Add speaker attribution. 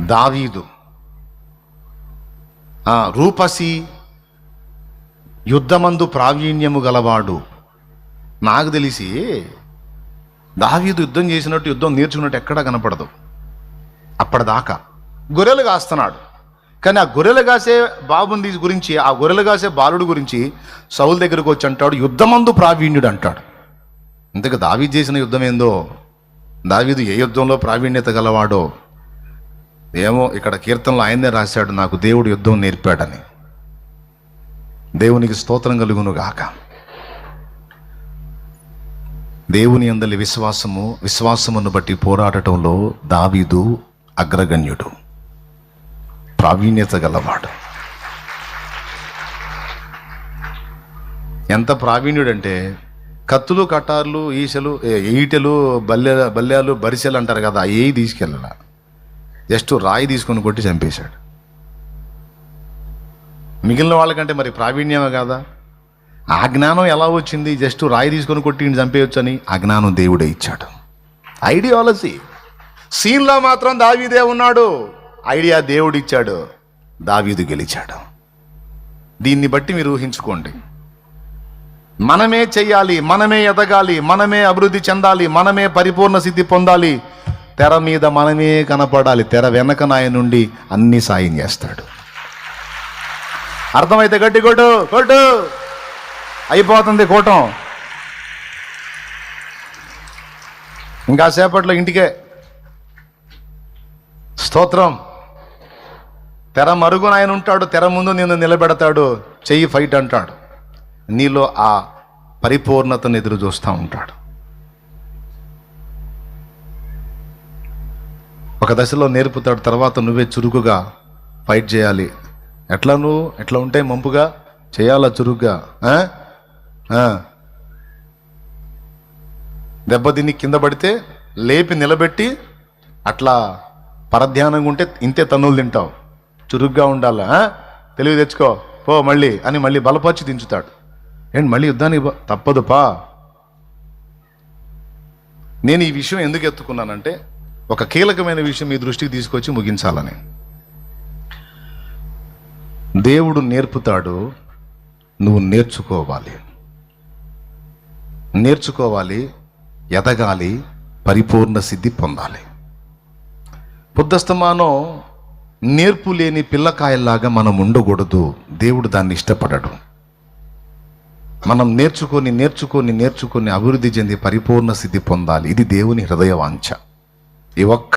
Speaker 1: దావీదు. రూపసి యుద్ధమందు ప్రావీణ్యము గలవాడు. నాకు తెలిసి దావీదు యుద్ధం చేసినట్టు యుద్ధం నేర్చుకున్నట్టు ఎక్కడా కనపడదు. అప్పటిదాకా గొర్రెలు కాస్తున్నాడు. కానీ ఆ గొర్రెలు కాసే బాబుని గురించి ఆ గొర్రెలు కాసే బాలుడు గురించి సౌల్ దగ్గరకు వచ్చి అంటాడు యుద్ధమందు ప్రావీణ్యుడు అంటాడు. ఇంతకు దావీదు చేసిన యుద్ధం ఏందో? దావీదు ఏ యుద్ధంలో ప్రావీణ్యత గలవాడో? ఏమో ఇక్కడ కీర్తనలో ఆయనే రాశాడు నాకు దేవుడు యుద్ధం నేర్పాడని. దేవునికి స్తోత్రం కలుగును గాక. దేవుని అందలి విశ్వాసము విశ్వాసమును బట్టి పోరాడటంలో దావీదు అగ్రగణ్యుడు ప్రావీణ్యత గలవాడు. ఎంత ప్రావీణ్యుడంటే కత్తులు కటార్లు ఈసెలు ఈటెలు బల్లె బల్యాలు బరిసెలు అంటారు కదా ఏ తీసుకెళ్ళాల. జస్ట్ రాయి తీసుకొని కొట్టి చంపేశాడు. మిగిలిన వాళ్ళకంటే మరి ప్రావీణ్యమే కాదా? ఆ జ్ఞానం ఎలా వచ్చింది? జస్ట్ రాయి తీసుకొని కొట్టి చంపేయొచ్చని ఆ జ్ఞానం దేవుడే ఇచ్చాడు. ఐడియాలజీ సీన్లో మాత్రం దావీదే ఉన్నాడు. ఐడియా దేవుడు ఇచ్చాడు. దావీదు గెలిచాడు. దీన్ని బట్టి మీరు ఊహించుకోండి. మనమే చెయ్యాలి మనమే ఎదగాలి మనమే అభివృద్ధి చెందాలి మనమే పరిపూర్ణ సిద్ధి పొందాలి తెర మీద మనమే కనపడాలి. తెర వెనక నాయ నుండి అన్ని సాయం చేస్తాడు. అర్థమైతే గట్టి కొట్టు కొట్టు. అయిపోతుంది కూటం. ఇంకా సేపట్లో ఇంటికే. స్తోత్రం. తెర మరుగున ఆయన ఉంటాడు తెర ముందు నిన్ను నిలబెడతాడు చెయ్యి ఫైట్ అంటాడు. నీలో ఆ పరిపూర్ణతను ఎదురు చూస్తూ ఉంటాడు. ఒక దశలో నేర్పుతాడు తర్వాత నువ్వే చురుకుగా ఫైట్ చేయాలి. ఎట్లా నువ్వు ఎట్లా ఉంటే మంపుగా చేయాలా చురుగ్గా ఆ? దెబ్బతిని కింద పడితే లేపి నిలబెట్టి అట్లా పరధ్యానంగా ఉంటే ఇంతే తన్నులు తింటావు. చురుగ్గా ఉండాలా తెలివి తెచ్చుకో. పో మళ్ళీ అని మళ్ళీ బలపరిచి దించుతాడు. ఏంటి మళ్ళీ యుద్ధానికి తప్పదు పా నేను ఈ విషయం ఎందుకు ఎత్తుకున్నానంటే ఒక కీలకమైన విషయం మీ దృష్టికి తీసుకొచ్చి ముగించాలని. దేవుడు నేర్పుతాడు నువ్వు నేర్చుకోవాలి. నేర్చుకోవాలి ఎదగాలి పరిపూర్ణ సిద్ధి పొందాలి. బుద్ధస్తమానం నేర్పు లేని పిల్లకాయల్లాగా మనం ఉండకూడదు. దేవుడు దాన్ని ఇష్టపడడు. మనం నేర్చుకొని నేర్చుకొని నేర్చుకొని అభివృద్ధి చెంది పరిపూర్ణ సిద్ధి పొందాలి. ఇది దేవుని హృదయ వాంఛ ఈ ఒక్క